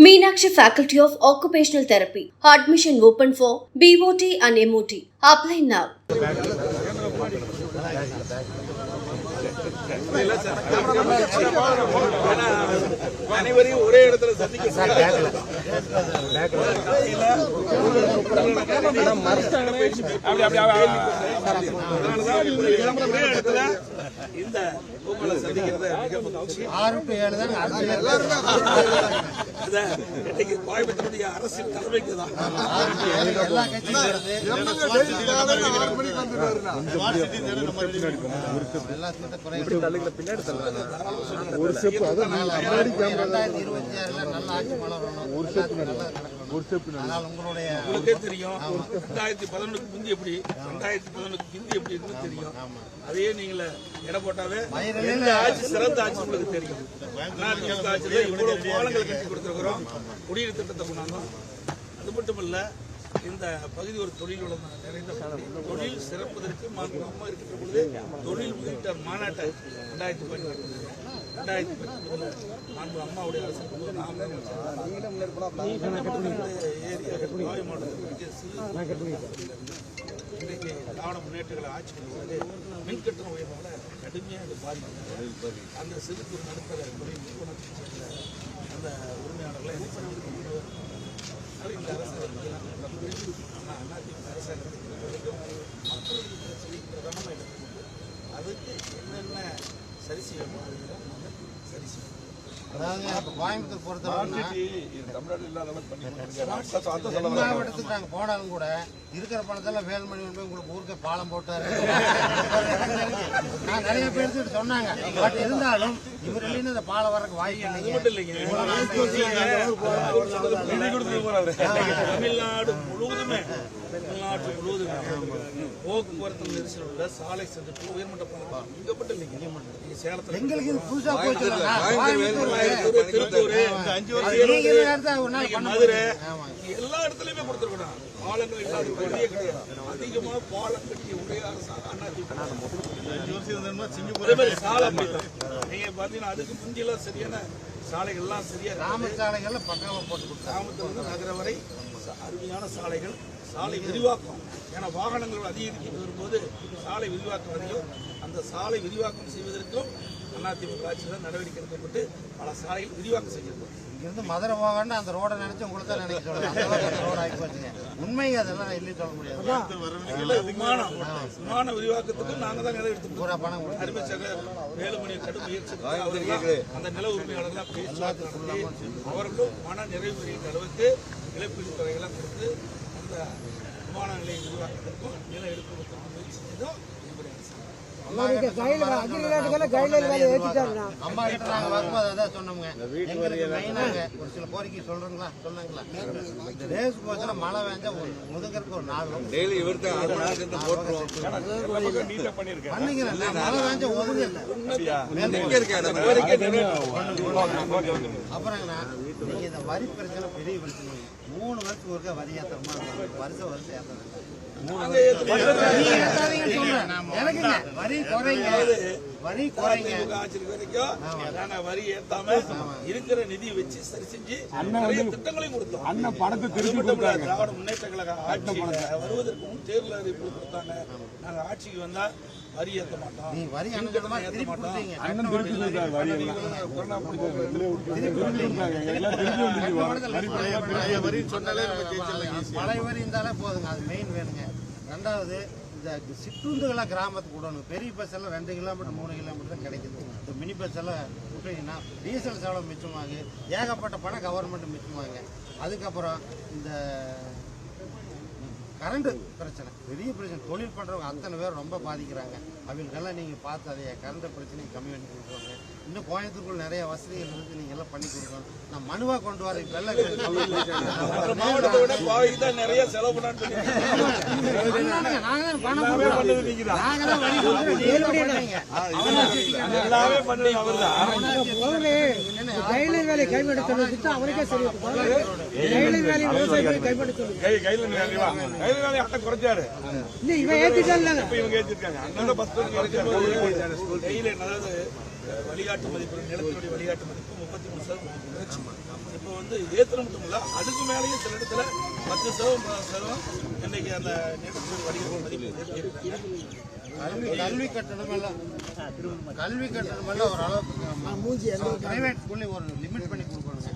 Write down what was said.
Meenakshi Faculty of Occupational Therapy. Admission open for BOT and MOT. Apply now. அனைவரையும் ஒரே இடத்துல சந்திக்க அப்படி அப்படி அதனாலதான் இந்த ஆறு டு ஏழு தான் அரசியல் தலைமைக்கு தான் எல்லா கட்சியும் இருபத்தி ஆறுல நல்ல ஆட்சி மலரணும் அதனால் உங்களுடைய உங்களுக்கே தெரியும். ரெண்டாயிரத்தி பதினொன்றுக்கு முந்தி எப்படி ரெண்டாயிரத்தி பதினொன்றுக்கு முந்தி எப்படி இருந்து தெரியும். அதையே நீங்கள எடை போட்டாவே எந்த ஆட்சி சிறந்த ஆட்சி உங்களுக்கு தெரியும். அதிமுக ஆட்சியில இவ்வளவு பாலங்கள் கட்டி கொடுத்துருக்கிறோம். குடிநீர் திட்டத்தை கொண்டாந்தோம் அது மட்டும் இல்லை இந்த பகுதி ஒரு தொழில் வளம் நிறைந்த தொழில் சிறப்பதற்கு மாண்பு அம்மா இருக்கின்ற பொழுது தொழில் முதலீட்டார் மாநாட்டை ரெண்டாயிரத்தி பதினெட்டு ரெண்டாயிரத்தி பத்தொன்பதுல அம்மாவுடைய அரசு கொண்டு ஏரியா இன்றைக்கு திராவிட முன்னேற்றங்களை ஆட்சி பண்ணுவது மின் உயர்வால கடுமையாக அது பாதிக்கிறது அந்த சிறு குறு நடுத்தர தொழில் நிறுவனத்தை சேர்ந்த அந்த உரிமையாளர்களை என்ன பண்ண இந்த அரசாங்கம் ஆனால் அதிமுக அரசாங்கத்துக்கு வரைக்கும் மக்களுக்கு எடுத்துக்கொண்டு அதுக்கு என்னென்ன சரி செய்யணுமோ. சரி செய்யணும். அதாவது கோயம்புத்தூர் பொறுத்தவரைக்கும் மாவட்டத்துக்கு நாங்க போனாலும் கூட இருக்கிற பணத்தெல்லாம் வேல்மணி உங்களுக்கு ஊருக்கே பாலம் போட்டாரு. நான் நிறைய பேர் சொன்னாங்க. பட் இருந்தாலும் இவர் இல்லைன்னு இந்த பாலம் வரக்கு வாய்ப்பு தமிழ்நாடு முழுவதுமே தமிழ்நாட்டு முழுவதுமே போக்குவரத்து நெரிசல் உள்ள சாலை சந்திப்பு உயர்மட்ட பாலம் இங்க மட்டும் இல்லைங்க. சேலத்துல எங்களுக்கு இது புதுசா போச்சு அஞ்சு வருஷம் மதுரை. எல்லா இடத்துலயுமே கொடுத்துருக்கணும் பாலங்கள் இல்லாத வழியே கிடையாது. அதிகமா பாலம் கட்டிய ஒரே அரசாங்கம் சாலை நீங்க பாத்தீங்கன்னா அதுக்கு முந்தியெல்லாம் சரியான சாலைகள்லாம் சரியா. கிராம சாலைகள்ல பக்காவா போட்டு கொடுத்தாங்க. கிராமத்திலிருந்து நகர வரை அருமையான சாலைகள். சாலை விரிவாக்கம். ஏன்னா வாகனங்கள் அதிகரித்து வரும்போது சாலை விரிவாக்கம் அதிகம். அந்த சாலை விரிவாக்கம் செய்வதற்கும் அதிமுக ஆட்சியில் நடவடிக்கை எடுக்கப்பட்டு பல சாலைகள் விரிவாக்கம் செஞ்சிருக்கோம் இங்கிருந்து மதுரை போகணும்னா அந்த ரோட நினைச்சு உங்களுக்கு தான் நினைக்க அந்த ரோடு ஆகி போச்சுங்க. உண்மைங்க அதெல்லாம் இல்லை சொல்ல முடியாது. விமானம். விமான விரிவாக்கத்துக்கும் நாங்க தான் நிலம் எடுத்து பூரா பணம் கொடுத்து. அருமை சகர் வேலுமணி கடும் முயற்சி அந்த நில உரிமையாளர்களாம் பேச்சுவார்த்தை நடத்தி அவர்களும் மன நிறைவு பெறுகின்ற அளவுக்கு இழப்பீடு தொகைகள்லாம் கொடுத்து விமான நிலைய விரிவாக்கத்திற்கும் நில எடுப்பதற்கும் முயற்சி செய்தோம் அம்மா கிட்ட நாங்க வரும்போது அதான் சொன்னோம்ங்க எங்களுக்கு மெயினாக ஒரு சில கோரிக்கை சொல்றீங்களா? சொன்னாங்களா இந்த ரேஸ் கோச்சில் மழை வேஞ்சா ஒரு முதுகருக்கு ஒரு டெய்லி பண்ணிக்கிறேன். நான் மழை வேஞ்சா ஒதுங்க எங்க இருக்க இடம் கோரிக்கை அப்புறங்கண்ணா நீங்க இந்த வரி பிரச்சனை பெரிய பிரச்சனை. மூணு வருஷத்துக்கு ஒருக்கா வரி ஏற்றமா வருஷம் வருஷம் ஏற்றணும் நாங்க எனக்குங்க வரி குறைங்க. வரி குறைங்க. ஆட்சிக்கு வரைக்கும் நாங்க வரி ஏத்தாம இருக்கிற நிதியை வச்சு சரி செஞ்சு நிறைய திட்டங்களையும் கொடுத்தோம். அண்ணன் பணத்தை திருப்பி கொடுத்தாங்க திராவிட முன்னேற்ற கழக ஆட்சியில வருவதற்கு முன் தேர்தல் அறிவிப்பு கொடுத்தாங்க. நாங்க ஆட்சிக்கு வந்தா வரி ஏத்த மாட்டோம். நீ வரி ஏத்த திருப்பி மாட்டோம். அண்ணன் திருப்பி கொடுத்தாரு வரி எல்லாம். கொரோனா வரி சொன்னாலே மழை வரி இருந்தாலே போதுங்க. அது மெயின் வேணுங்க. ரெண்டாவது இந்த சிற்றுந்துகளை கிராமத்துக்கு விடணும். பெரிய பஸ் எல்லாம் ரெண்டு கிலோமீட்டர் மூணு கிலோமீட்டர் தான் கிடைக்குது. இந்த மினி பஸ் எல்லாம் விட்டீங்கன்னா டீசல் செலவு மிச்சமாகு. ஏகப்பட்ட பணம் கவர்மெண்ட் மிச்சமாங்க அதுக்கப்புறம் இந்த கரண்ட்டு பிரச்சனை பெரிய பிரச்சனை. தொழில் பண்ணுறவங்க அத்தனை பேர் ரொம்ப பாதிக்கிறாங்க. அவங்களுக்கெல்லாம் நீங்கள் பார்த்து அதை கரண்ட் பிரச்சனையை கம்மி பண்ணி கொடுக்குறாங்க இன்னும் கோயம்புத்தூருக்குள்ள நிறைய வசதிகள் இருக்குது நீங்கள் எல்லாம் பண்ணி கொடுக்கணும் நான் மனுவாக கொண்டு வரேன் இப்போ மாவட்டத்தை விட பாவி தான் நிறைய செலவு வரி நீங்க கையில் வேலை சொன்னதுக்கு அவனுக்கே சரி வேலை விவசாயிகளை கைவிட சொல்லு வேலை அட்டை குறைச்சாரு. இவன் இப்ப இவங்க ஏற்றிருக்காங்க அண்ணன் பஸ் கையில வழிகாட்டு மதிப்பு நிலத்தினுடைய வழிகாட்டு மதிப்பு முப்பத்தி மூணு சதவீதம் இப்போ வந்து ஏத்துல மட்டும் இல்ல அதுக்கு மேலேயும் சில இடத்துல பத்து சதவீதம் இன்னைக்கு அந்த நேரத்தில் வடிவம் மதிப்பு கல்வி கல்வி கட்டணம் எல்லாம் கல்வி கட்டணம் எல்லாம் பிரைவேட் ஒரு லிமிட் பண்ணி கொடுக்கணுங்க